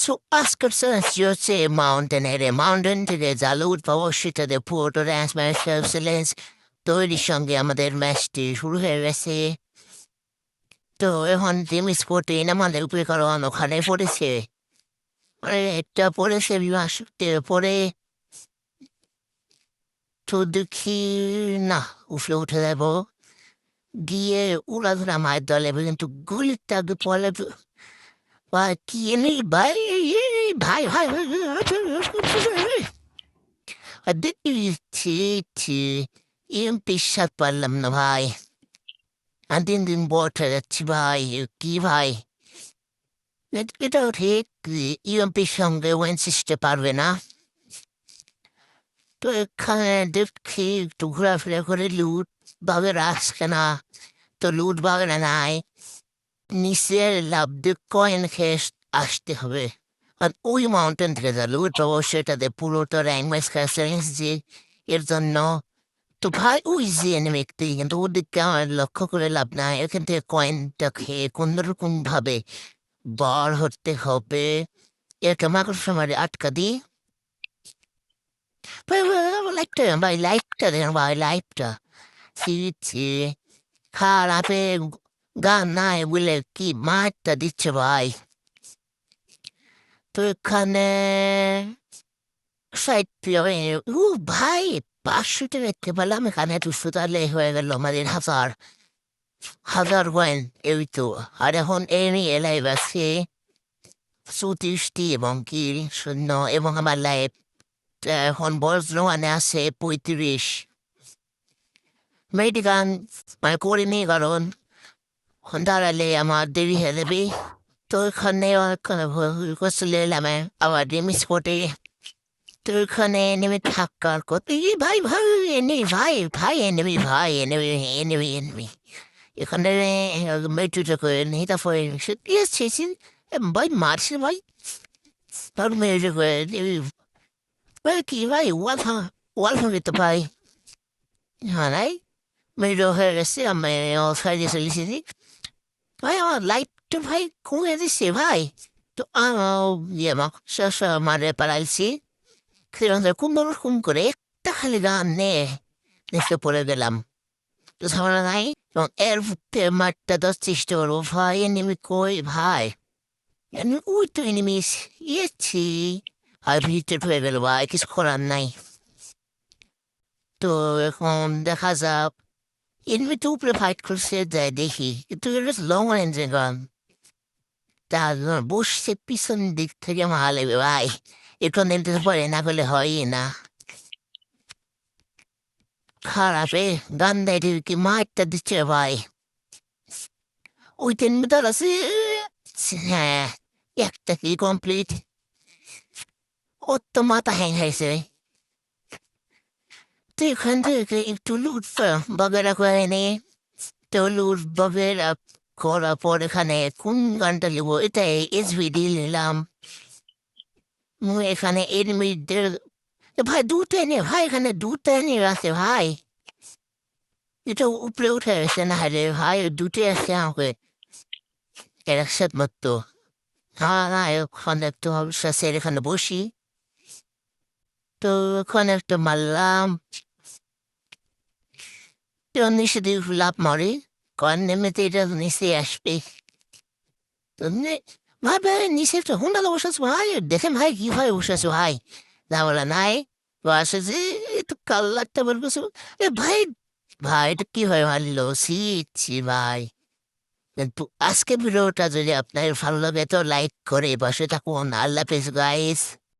Så Askersons হচ্ছে মাউন্টেনের mountain থেকে জাল উঠবো সেটাতে পুরোটো র্যান্স ম্যাচ চ্যালেঞ্জ তৈরির সঙ্গে আমাদের ম্যাচটি শুরু হয়ে গেছে তো এখন টিম স্পোর্টে আমাদের উপকরণ ওখানে পড়েছে মানে একটা পড়েছে বিমাসতে পরে তো দেখি না উফলে উঠে যাব গিয়ে উড়াধুরা মায়ের দলে কিন্তু গুলিটা পরে ভাই কি এনে ভাই ভাই ভাই দেখছি এম বিশ্বাস পারলাম না ভাই আর দিন দিন বটে যাচ্ছি ভাই কি ভাই এ- এটাও ঠিক ইএমপির সঙ্গে ওয়েন্সিসতে পারবে না তো এখানে দেখছি একটু ঘোরাফেরা করে লুট বাগের আসছে না তো লুট বাগেরা নাই নিচের লাভ দিয়ে কয়েন খেয়ে আসতে হবে। আর ওই মাউন্টেন থেকে যা লুট পাবো সেটাতে পুরোটা ম্যাচ চ্যালেঞ্জ যে এর জন্য তো ভাই, ওই যে ব্যক্তি কিন্তু ওদিকে আমার লক্ষ্য করে লাভ নাই। এখান থেকে কয়েনটা খেয়ে কোন রকম ভাবে বার হতে হবে। এরকম মাকড় সময় আটকা দিই। লাইটটা ভাই লাইটটা দেন ভাই ছি। খারাপে গান নাই বলে কি মারটা দিচ্ছে ভাই তো এখানে ও ভাই পাঁচশো টাকা দেখতে পেলাম এখানে দুশো তাহলে হয়ে গেল আমাদের হাজার হাজার কয়েন এই তো আর এখন এই নিয়ে লাইভ আছে চৌত্রিশটি এবং কি শূন্য এবং আমার লাইভ এখন বর্জনে আছে পঁয়ত্রিশ মেডিকান মানে করিনি কারণ দাঁড়ালে আমার দেরি হয়ে যাবে তো এখানে করছিল এলামে আবার মিস করে তো এখানে নেমে থাকার কত এই ভাই ভাই এনে ভাই ভাই এনেবি ভাই এনেবি এনেবি এনেবি এখানে মেটুটা করে নেই তারপরে সত্যি আসছে ভাই মারছে ভাই তার মেয়েটা করে ভাই কি ভাই ওয়াল ভাঙা ওয়াল ভাঙিতে ভাই হ্যাঁ নাই মেয়েটা হয়ে গেছে আমি সাইডে চলেছি ভাই আমার লাইটটা ভাই কমে দিচ্ছে ভাই তো ইয়ে মা শেষ মারে পালাইছি সেখানে কোন রকম করে একটা খালি গান নে দেখতে পড়ে গেলাম তো ঝামেলা নাই এবং এর ফুটে মাঠটা দশ চেষ্টা করব ভাই এনেমি কই ভাই আমি ওই তো এনেমি ইয়েছি আর ভিতরে হয়ে গেল ভাই In vituplepat krusede dehi, tuyrus longen zegon. Tadon bush se pison dicterium hale vai. Ikon dentes por enakole hoina. Karape, gande du ki maita dichevai. Uiten mitalas. Jäkta ki complete. Otto mata hen hesei. এখান থেকে একটু লুট বাগেরা করে নে তো লুট বাগেরা করার পর এখানে কোন গানটা নেব এটাই এসভিডি নিলাম এখানে এনিমিদের ভাই দুটো এনে ভাই এখানে দুটো এনে আছে ভাই এটা উপরে উঠে গেছে না রে ভাই দুটো আছে আমাকে একসাথ মতো হ্যাঁ না ওখানে একটু অবশ্যই এখানে বসি তো ওখানে একটা মারলাম নিচে দিয়ে লাভ মারি কন নেমেতে এটা নিচে আসবে তো ভাই ভাই নিচে একটা হুন্ডা বসেছে ভাই দেখে ভাই কি ভাই বসেছে ভাই না বলে নাই বসে যে একটু কাল্লারটা বলব এ ভাই ভাই এটা কি হয় মারলো ছি ভাই কিন্তু আজকে ভিডিওটা যদি আপনার ভালো লাগে তো লাইক করে বসে থাকুন আল্লাহ পেস গাইস